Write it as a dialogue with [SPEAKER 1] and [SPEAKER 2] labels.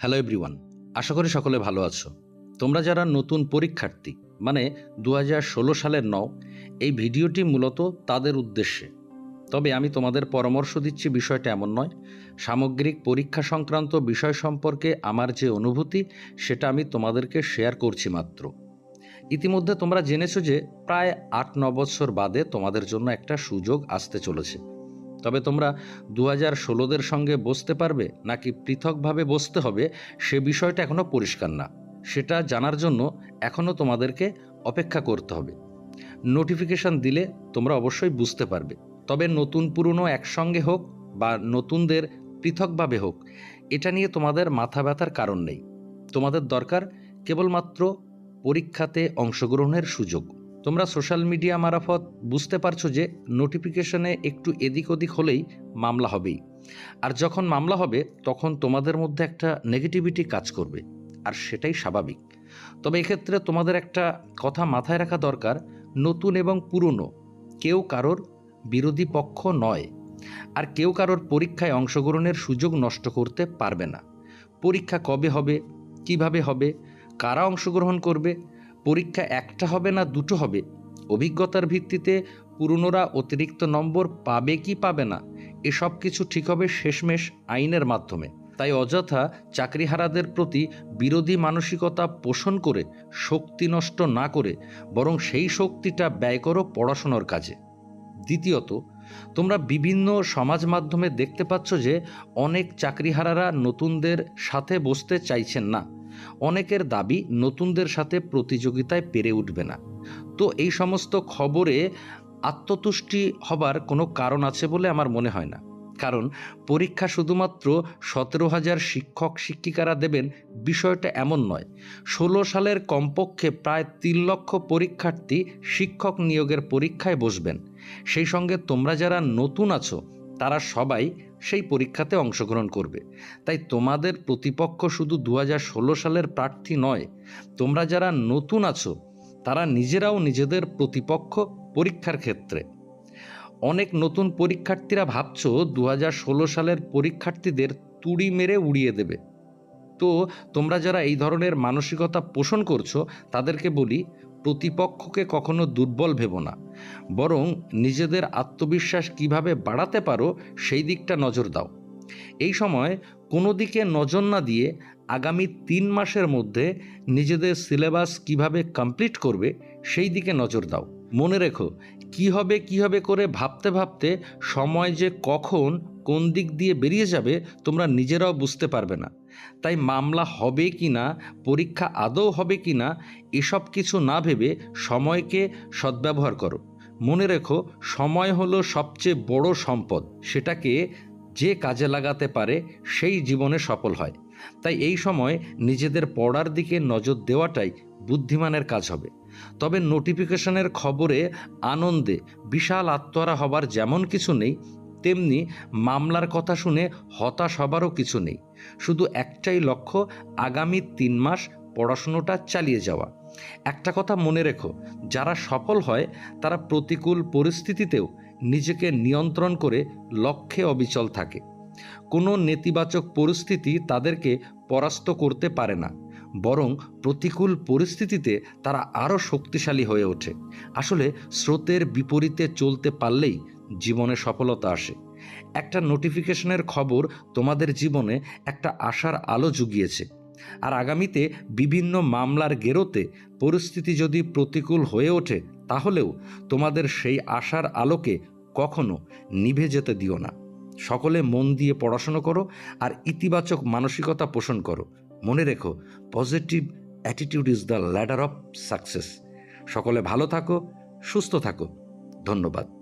[SPEAKER 1] Hello everyone আশা করি সকলে ভালো আছো। তোমরা যারা নতুন পরীক্ষার্থী মানে দু সালের নও, এই ভিডিওটি মূলত তাদের উদ্দেশ্যে। তবে আমি তোমাদের পরামর্শ দিচ্ছি বিষয়টা এমন নয়, সামগ্রিক পরীক্ষা সংক্রান্ত বিষয় সম্পর্কে আমার যে অনুভূতি, সেটা আমি তোমাদেরকে শেয়ার করছি মাত্র। ইতিমধ্যে তোমরা জেনেছো যে প্রায় আট ন বছর বাদে তোমাদের জন্য একটা সুযোগ আসতে চলেছে। তবে তোমরা দু হাজার ষোলোদের সঙ্গে বসতে পারবে নাকি পৃথকভাবে বসতে হবে সে বিষয়টা এখনও পরিষ্কার না। সেটা জানার জন্য এখনও তোমাদেরকে অপেক্ষা করতে হবে। নোটিফিকেশান দিলে তোমরা অবশ্যই বুঝতে পারবে। তবে নতুন পুরনো একসঙ্গে হোক বা নতুনদের পৃথকভাবে হোক, এটা নিয়ে তোমাদের মাথা ব্যথার কারণ নেই। তোমাদের দরকার কেবলমাত্র পরীক্ষাতে অংশগ্রহণের সুযোগ। তোমরা সোশ্যাল মিডিয়া মারফত বুঝতে পারছ যে নোটিফিকেশনে একটু এদিক ওদিক হলেই মামলা হবেই। আর যখন মামলা হবে, তখন তোমাদের মধ্যে একটা নেগেটিভিটি কাজ করবে, আর সেটাই স্বাভাবিক। তবে এক্ষেত্রে তোমাদের একটা কথা মাথায় রাখা দরকার, নতুন এবং পুরনো, কেউ কারোর বিরোধী পক্ষ নয়, আর কেউ কারোর পরীক্ষায় অংশগ্রহণের সুযোগ নষ্ট করতে পারবে না। পরীক্ষা কবে হবে, কীভাবে হবে, কারা অংশগ্রহণ করবে পরীক্ষা একটা হবে না দুটো হবে? অভিজ্ঞতার ভিত্তিতে পুরনোরা অতিরিক্ত নম্বর পাবে কি পাবে না? এসব কিছু ঠিক হবে শেষমেশ আইনের মাধ্যমে। তাই অযথা চাকরিহারাদের প্রতি বিরোধী মানসিকতা পোষণ করে, শক্তি নষ্ট না করে, বরং সেই শক্তিটা ব্যয় করো পড়াশোনার কাজে। দ্বিতীয়ত, তোমরা বিভিন্ন সমাজ মাধ্যমে দেখতে পাচ্ছ যে অনেক চাকরিহারারা নতুনদের সাথে বসতে চাইছেন না। অনেকের দাবি নতুনদের সাথে প্রতিযোগিতায় পেরে উঠবে না। তো এই সমস্ত খবরে আত্মতুষ্টি হবার কোনো কারণ আছে বলে আমার মনে হয় না। কারণ পরীক্ষা শুধুমাত্র সতেরো হাজার শিক্ষক শিক্ষিকারা দেবেন বিষয়টা এমন নয়। ষোলো সালের কমপক্ষে প্রায় তিন লক্ষ পরীক্ষার্থী শিক্ষক নিয়োগের পরীক্ষায় বসবেন। সেই সঙ্গে তোমরা যারা নতুন আছো, তারা সবাই সেই পরীক্ষাতে অংশগ্রহণ করবে। তাই তোমাদের প্রতিপক্ষ শুধু দু সালের প্রার্থী নয়, তোমরা যারা নতুন আছো, তারা নিজেরাও নিজেদের প্রতিপক্ষ পরীক্ষার ক্ষেত্রে। অনেক নতুন পরীক্ষার্থীরা ভাবছ দু সালের পরীক্ষার্থীদের তুড়ি মেরে উড়িয়ে দেবে। তো তোমরা যারা এই ধরনের মানসিকতা পোষণ করছ, তাদেরকে বলি, প্রতিপক্ষকে কখনো দুর্বল ভেবো না। বরং নিজেদের আত্মবিশ্বাস কীভাবে বাড়াতে পারো সেই দিকটা নজর দাও। এই সময় কোনো দিকে নজর না দিয়ে আগামী তিন মাসের মধ্যে নিজেদের সিলেবাস কীভাবে কমপ্লিট করবে সেই দিকে নজর দাও। মনে রেখো, কি হবে কি হবে করে ভাবতে ভাবতে সময় যে কখন কোন দিক দিয়ে বেরিয়ে যাবে তোমরা নিজেরাও বুঝতে পারবে না। তাই মামলা হবে কি না, পরীক্ষা আদৌ হবে কি না, এসব কিছু না ভেবে সময়কে সদ্ব্যবহার করো। মনে রেখো, সময় হলো সবচেয়ে বড় সম্পদ। সেটাকে যে কাজে লাগাতে পারে, সেই জীবনে সফল হয়। তাই এই সময় নিজেদের পড়ার দিকে নজর দেওয়াটাই বুদ্ধিমানের কাজ হবে। তবে নোটিফিকেশনের খবরে আনন্দে বিশাল আত্মহারা হবার যেমন কিছু নেই, তেমনি মামলার কথা শুনে হতাশ হবারও কিছু নেই। শুধু একটাই লক্ষ্য, আগামী তিন মাস পড়াশুনোটা চালিয়ে যাওয়া। একটা কথা মনে রেখো, যারা সফল হয়, তারা প্রতিকূল পরিস্থিতিতেও নিজেকে নিয়ন্ত্রণ করে লক্ষ্যে অবিচল থাকে। কোনো নেতিবাচক পরিস্থিতি তাদেরকে পরাস্ত করতে পারে না, বরং প্রতিকূল পরিস্থিতিতে তারা আরও শক্তিশালী হয়ে ওঠে। আসলে স্রোতের বিপরীতে চলতে পারলেই জীবনে সফলতা আসে। একটা নোটিফিকেশনের খবর তোমাদের জীবনে একটা আশার আলো জুগিয়েছে। আর আগামীতে বিভিন্ন মামলার গেরোতে পরিস্থিতি যদি প্রতিকূল হয়ে ওঠে, তাহলেও তোমাদের সেই আশার আলোকে কখনো নিভে যেতে দিও না। সকলে মন দিয়ে পড়াশুনো করো আর ইতিবাচক মানসিকতা পোষণ করো। মনে রেখো positive attitude is the ladder of success সকলে ভালো থাকো, সুস্থ থাকো। ধন্যবাদ।